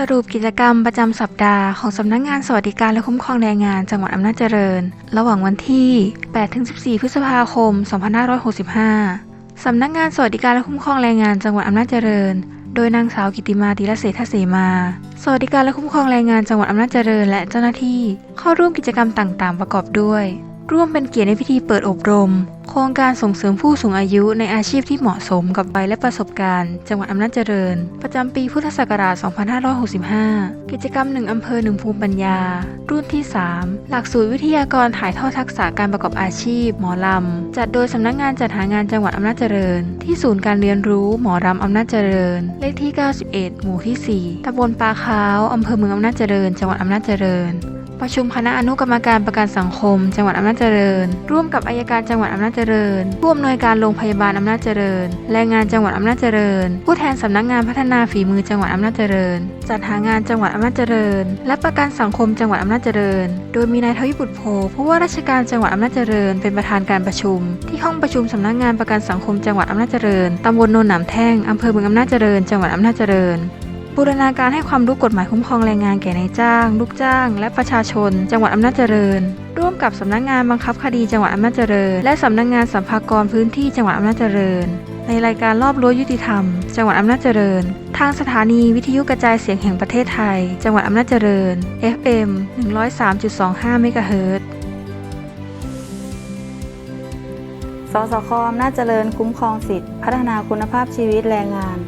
สรุปกิจกรรมประจำสัปดาห์ของสำนักงานสวัสดิการและคุ้มครองแรงงานจังหวัดอำนาจเจริญ ระหว่างวันที่ 8-14 พฤษภาคม 2565 สำนักงานสวัสดิการและคุ้มครองแรงงานจังหวัดอำนาจเจริญ โดยนางสาวกิติมาติรเศรษฐเสมา สวัสดิการและคุ้มครองแรงงานจังหวัดอำนาจเจริญ และเจ้าหน้าที่เข้าร่วมกิจกรรมต่างๆ ประกอบด้วย ร่วมเป็นเกียรติในพิธีเปิดอบรม ครงการส่งเสริมผู้สูงอายุในอาชีพที่เหมาะสมกับวัยและประสบการณ์ จังหวัดอำนาจเจริญ ประจำปีพุทธศักราช 2565 กิจกรรมหนึ่งอำเภอหนึ่งภูมิปัญญา รุ่นที่ 3 หลักสูตรวิทยากรถ่ายทอดทักษะการประกอบอาชีพ หมอลำ จัดโดยสำนักงานจัดหางานจังหวัดอำนาจเจริญ ที่ศูนย์การเรียนรู้หมอรำอำนาจเจริญ เลขที่ 91 หมู่ที่ 4ตำบลปาขาวอำเภอเมืองอำนาจเจริญ จังหวัดอำนาจเจริญ ประชุมคณะอนุกรรมการประกันสังคม จังหวัดอำนาจเจริญ ร่วมกับอายการจังหวัดอำนาจเจริญ ผู้อำนวยการโรงพยาบาลอำนาจเจริญ แรงงานจังหวัดอำนาจเจริญ ผู้แทนสำนักงานพัฒนาฝีมือจังหวัดอำนาจเจริญ จัดหางานจังหวัดอำนาจเจริญ และประกันสังคมจังหวัดอำนาจเจริญ โดยมีนายทวิบุตรโพผู้ว่าราชการจังหวัดอำนาจเจริญ เป็นประธานการประชุม ที่ห้องประชุมสำนักงานประกันสังคมจังหวัดอำนาจเจริญตำบลโนนหนามแท่งอำเภอเมืองอำนาจเจริญ จังหวัดอำนาจเจริญ บูรณาการให้ความรู้กฎหมายคุ้มครองแรงงานแก่นายจ้าง ลูกจ้าง และประชาชน จังหวัดอำนาจเจริญ ร่วมกับสำนักงานบังคับคดีจังหวัดอำนาจเจริญ และสำนักงานสัมภากรพื้นที่จังหวัดอำนาจเจริญ ในรายการรอบรั้วยุติธรรม จังหวัดอำนาจเจริญ ทางสถานีวิทยุกระจายเสียงแห่งประเทศไทย จังหวัดอำนาจเจริญ FM 103.25เมกะเฮิรตซ์สสคอำนาจเจริญคุ้มครองสิทธิพัฒนาคุณภาพชีวิตแรงงาน